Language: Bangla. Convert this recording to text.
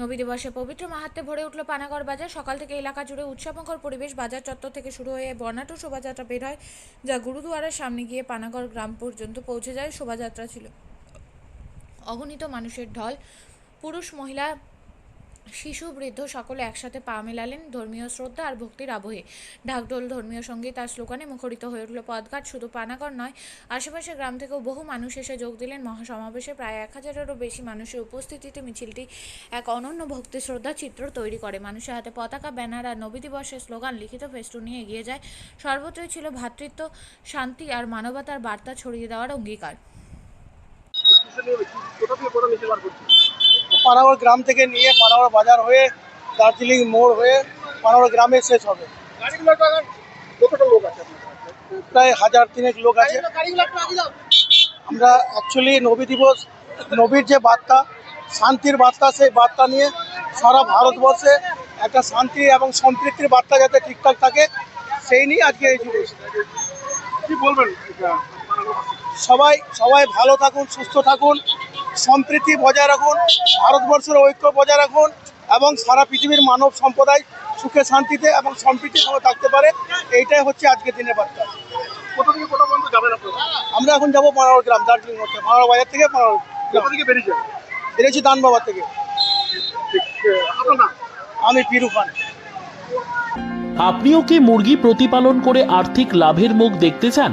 নবী দিবসে পবিত্র মাহাত্মে ভরে উঠল পানাগড় বাজার। সকাল থেকে এলাকা জুড়ে উৎসবমুখর পরিবেশ। বাজার চত্বর থেকে শুরু হয়ে বর্ণাঢ্য শোভাযাত্রা বের হয়, যা গুরুদুয়ারের সামনে গিয়ে পানাগড় গ্রাম পর্যন্ত পৌঁছে যায়। শোভাযাত্রা ছিল অগণিত মানুষের ঢল। পুরুষ, মহিলা শিশু, বৃদ্ধ সকলে একসাথে পা মেলালেন ধর্মীয় শ্রদ্ধা আর ভক্তির আবহে। ঢাকঢোল ধর্মীয় সংগীত আর স্লোগানে মুখরিত হয়ে উঠল পথঘাট, শুধু পানাগড় নয় আশেপাশের গ্রাম থেকেও বহু মানুষ এসে যোগ দিলেন। মহাসমাবেশে প্রায় এক হাজারেরও বেশি মানুষের উপস্থিতিতে মিছিলটি এক অনন্য ভক্তি শ্রদ্ধা চিত্র তৈরি করে। মানুষের হাতে পতাকা, ব্যানার আর নবী দিবসের স্লোগান লিখিত ফেস্টুন নিয়ে এগিয়ে যায়। সর্বত্রই ছিল ভ্রাতৃত্ব, শান্তি আর মানবতার বার্তা ছড়িয়ে দেওয়ার অঙ্গীকার। পানাগড় গ্রাম থেকে নিয়ে পানাগড় বাজার হয়ে দার্জিলিং মোড় হয়ে পানাগড় গ্রামে শেষ হবে? প্রায় হাজার তিনেক লোক আছে আমরা অ্যাকচুয়ালি নবী দিবস নবীর যে বার্তা শান্তির বার্তা সেই বার্তা নিয়ে সারা ভারতবর্ষে একটা শান্তি এবং সম্প্রীতির বার্তা যাতে ঠিকঠাক থাকে সেই নিয়ে আজকে এই দিবস কি বলবেন? সবাই সবাই ভালো থাকুন সুস্থ থাকুন সম্প্রীতি বজায় রাখুন ভারতবর্ষের ঐক্য বজায় রাখুন এবং সারা পৃথিবীর মানব সম্প্রদায় সুখে শান্তিতে এবং সম্প্রীতির সঙ্গে থাকতে পারে। এইটাই হচ্ছে আজকের দিনের বার্তা। কোথা থেকে কোথা পর্যন্ত যাবেন আমরা এখন যাব পানাগড় গ্রাম দার্জিলিং মধ্যে পানাগড় বাজার থেকে গ্রাম। বেরিয়েছেন? বেরিয়েছি দান বাবার থেকে আমি পিরু খান। আপনিও কি মুরগি প্রতিপালন করে আর্থিক লাভের মুখ দেখতে চান?